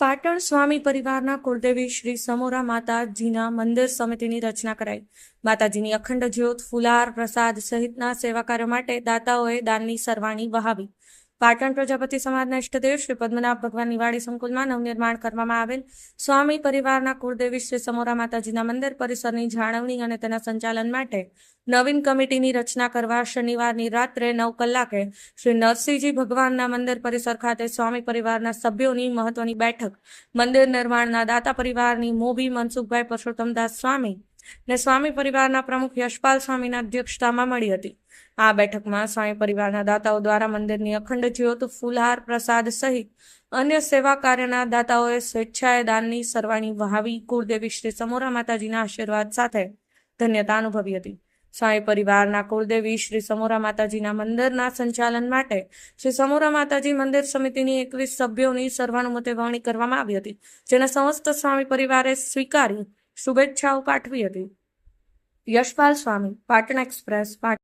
પાટણ સ્વામી પરિવારના કુળદેવી શ્રી સમોરા માતાજીના મંદિર સમિતિની રચના કરાઈ. માતાજીની અખંડ જ્યોત, ફુલાર, પ્રસાદ સહિતના સેવા કાર્ય માટે દાતાઓએ દાનની સરવાણી વહાવી. પાટણ પ્રજાપતિ સમાજના ઇષ્ટદેવ શ્રી પદ્મનાભ ભગવાન નિવાડી સંકુલમાં નવનિર્માણ કરવામાં આવેલ સ્વામી પરિવારના કુળદેવી શ્રી સમોરા માતાજીના મંદિર પરિસરની જાળવણી અને તેના સંચાલન માટે નવીન કમિટીની રચના કરવા શનિવારની રાત્રે નવ કલાકે શ્રી નરસિંહજી ભગવાનના મંદિર પરિસર ખાતે સ્વામી પરિવારના સભ્યોની મહત્વની બેઠક, મંદિર નિર્માણના દાતા પરિવારની મોભી મનસુખભાઈ પરસોત્તમદાસ સ્વામી ને સ્વામી પરિવારના પ્રમુખ યશપાલ સ્વામીના અધ્યક્ષતામાં મળી હતી. આ બેઠકમાં સ્વામી પરિવારના દાતાઓ દ્વારા મંદિરની અખંડ જ્યોત, ફૂલહાર પ્રસાદ સહિત અન્ય સેવા કાર્યના દાતાઓએ સ્વેચ્છાએ દાનની સરવાણી વહાવી કુળદેવી શ્રી સમોરા માતાજીના આશીર્વાદ સાથે ધન્યતા અનુભવી હતી. સ્વામી પરિવારના કુળદેવી શ્રી સમોરા માતાજીના મંદિરના સંચાલન માટે શ્રી સમોરા માતાજી મંદિર સમિતિની એકવીસ સભ્યોની સર્વાનુમતે વરણી કરવામાં આવી હતી, જેને સમસ્ત સ્વામી પરિવારે સ્વીકારી શુભેચ્છાઓ પાઠવી હતી. યશપાલ સ્વામી પાટણ એક્સપ્રેસ પાટણ